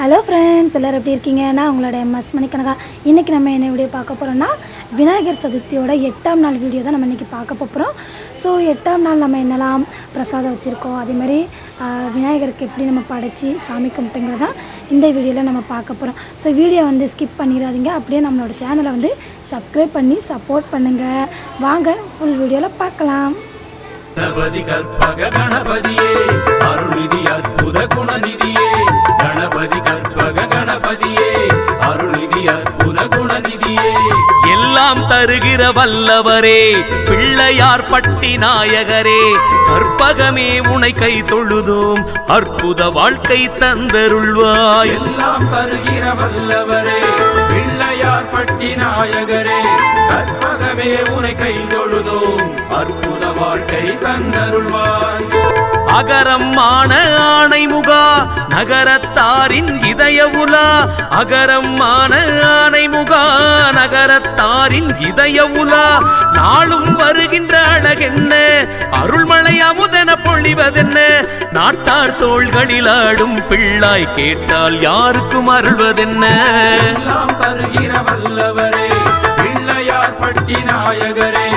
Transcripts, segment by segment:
Hello friends எல்லோரும் எப்படி இருக்கீங்க? நான் உங்களோட எம்எஸ் மணிக்கணக்கா. இன்றைக்கி நம்ம என்ன வீடியோ பார்க்க போகிறோம்னா விநாயகர் சதுர்த்தியோட எட்டாம் நாள் வீடியோ தான் நம்ம இன்றைக்கி பார்க்க போகிறோம் ஸோ எட்டாம் நாள் நம்ம என்னெல்லாம் பிரசாதம் வச்சுருக்கோம்? அதேமாதிரி விநாயகருக்கு எப்படி நம்ம படைச்சி சாமி கும்பிட்டுங்கிறதான் இந்த வீடியோவில் நம்ம பார்க்க போகிறோம் ஸோ வீடியோ வந்து ஸ்கிப் பண்ணிடாதீங்க. அப்படியே நம்மளோட சேனலை வந்து சப்ஸ்கிரைப் பண்ணி சப்போர்ட் பண்ணுங்கள் வாங்க ஃபுல் வீடியோவில் பார்க்கலாம். கணபதி கற்பக கணபதியே அருள்நிதி அற்புத குணநிதி. கணபதி கற்பக கணபதியே அருள்நிதி அற்புத குணநிதியே எல்லாம் தருகிற வல்லவரே பிள்ளையார் பட்டி நாயகரே. கற்பகமே உனை கை தொழுதோம் அற்புத வாழ்க்கை தந்தருள்வாய். எல்லாம் தருகிற வல்லவரே பிள்ளையார் பட்டி நாயகரே. கற்பகமே உனை கை தொழுதோம் அற்புத வாழ்க்கை தந்தருள்வாய். அகரம்மான ஆணைமுகா நகரத்தாரின் இதய உலா. அகரம்மான ஆணைமுகா நகரத்தாரின் இதய உலா. நாளும் வருகின்ற அழகென்ன அருள்மலை அமுதென பொழிவதென்ன. நாட்டார் தோள்களில் ஆடும் பிள்ளாய் கேட்டால் யாருக்கும் அருள்வதென்ன? தருகிற வல்லவரே பிள்ளையார் பட்டி நாயகரே.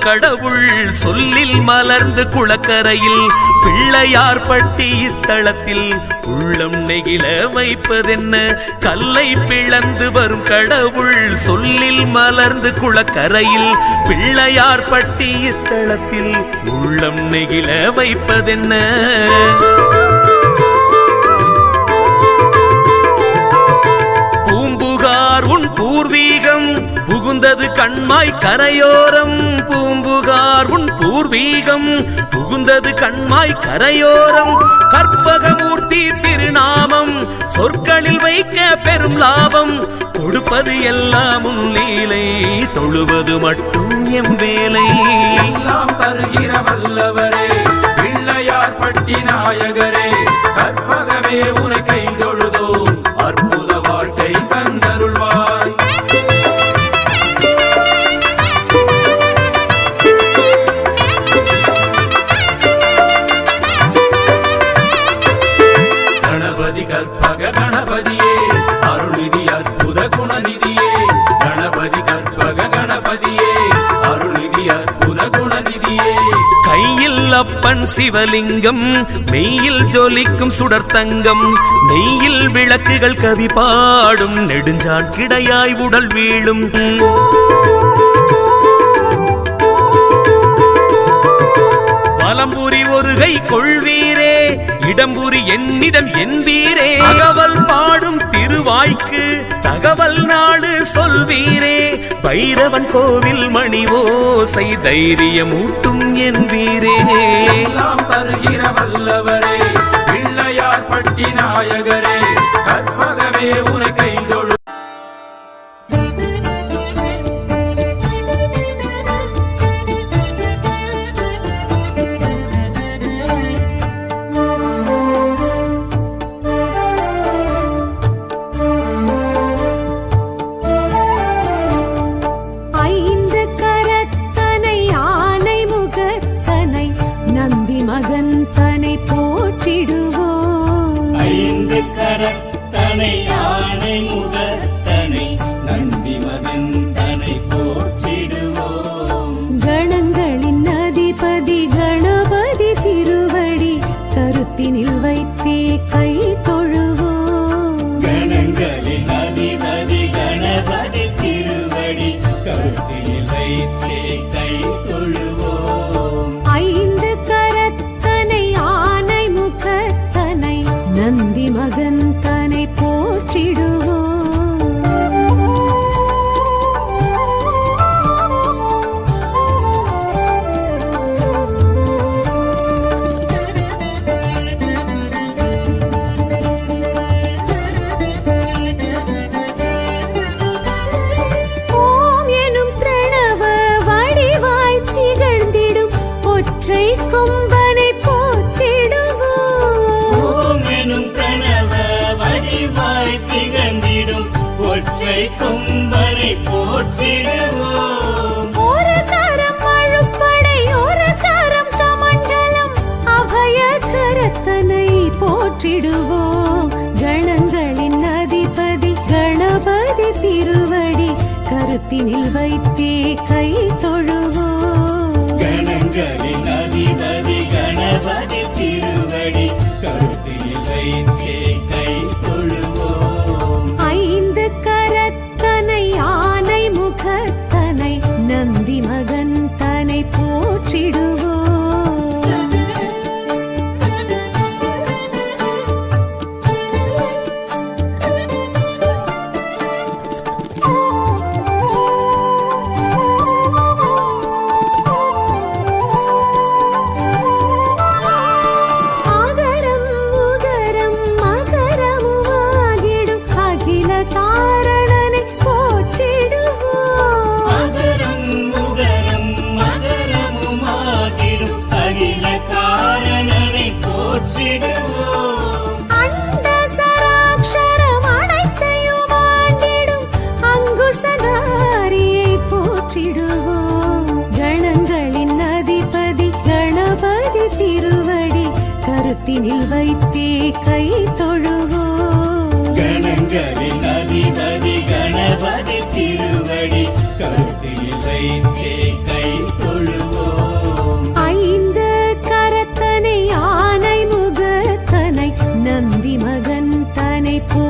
கடவுள் சொல்லில் மலர்ந்து குளக்கரையில் பிள்ளையார் பட்டி இத்தளத்தில் உள்ளம் நெகிழ வைப்பதென்ன? கல்லை பிளந்து வரும் கடவுள் சொல்லில் மலர்ந்து குளக்கரையில் பிள்ளையார் பட்டி இத்தளத்தில் உள்ளம் நெகிழ வைப்பதென்ன? கண்மாய் கரையோரம் பூம்புகார் உன் பூர்வீகம். புகுந்தது கண்மாய் கரையோரம். கற்பகமூர்த்தி திருநாமம். சொற்களில் வைக்க பெரும் லாபம். கொடுப்பது எல்லாம் உன் லீலை தொழுவது மட்டும் எம் வேலை. எல்லாம் தருகிற வல்லவரே பிள்ளையார் பட்டி நாயகரே கற்பகமே அப்பன் சிவலிங்கம் மெய்யில் ஜொலிக்கும் சுடர்த்தங்கம் மெய்யில் விளக்குகள் கவி பாடும் நெடுஞ்சான் கிடையாய் உடல் வீழும். பலம்புரி ஒரு கை கொள்வீரே இடம்புரி என்னிடம் என்பீரே. தகவல் பாடும் திருவாய்க்கு தகவல் நாடு சொல்வீரே. பைரவன் கோவில் மணி ஓசை தைரியமூட்டும் என் வீரே. தருகிற போற்றிடுவோம். கணங்களின் அதிபதி கணபதி திருவடி கருத்தினில் வைத்தே கை தொழுவோம். கணங்களின் அதிபதி திருவடி கருத்தினில் வைத்தே கை தொழுவோ. கணங்களின் அதிபதி கணபதி திருவடி கருத்தினில் வைத்தே கை நந்தி மகன் தனை போ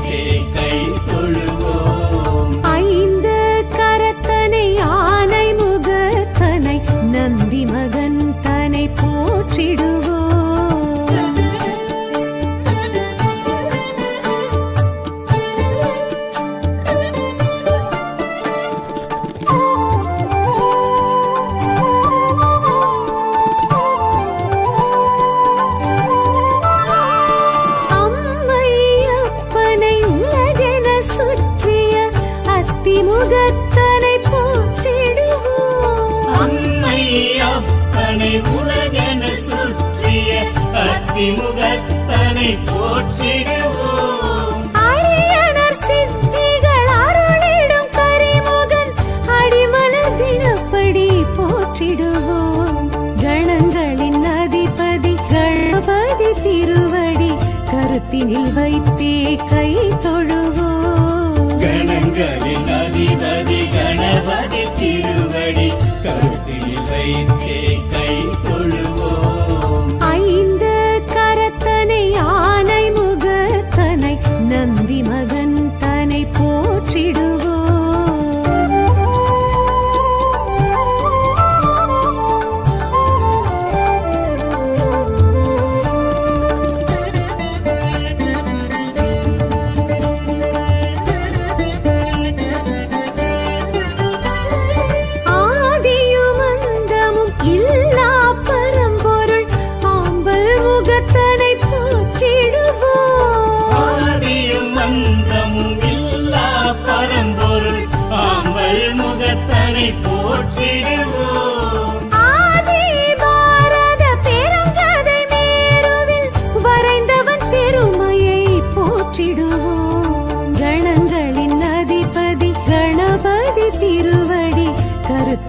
ஆதிமுகத்தனை போற்றிடுவோம்.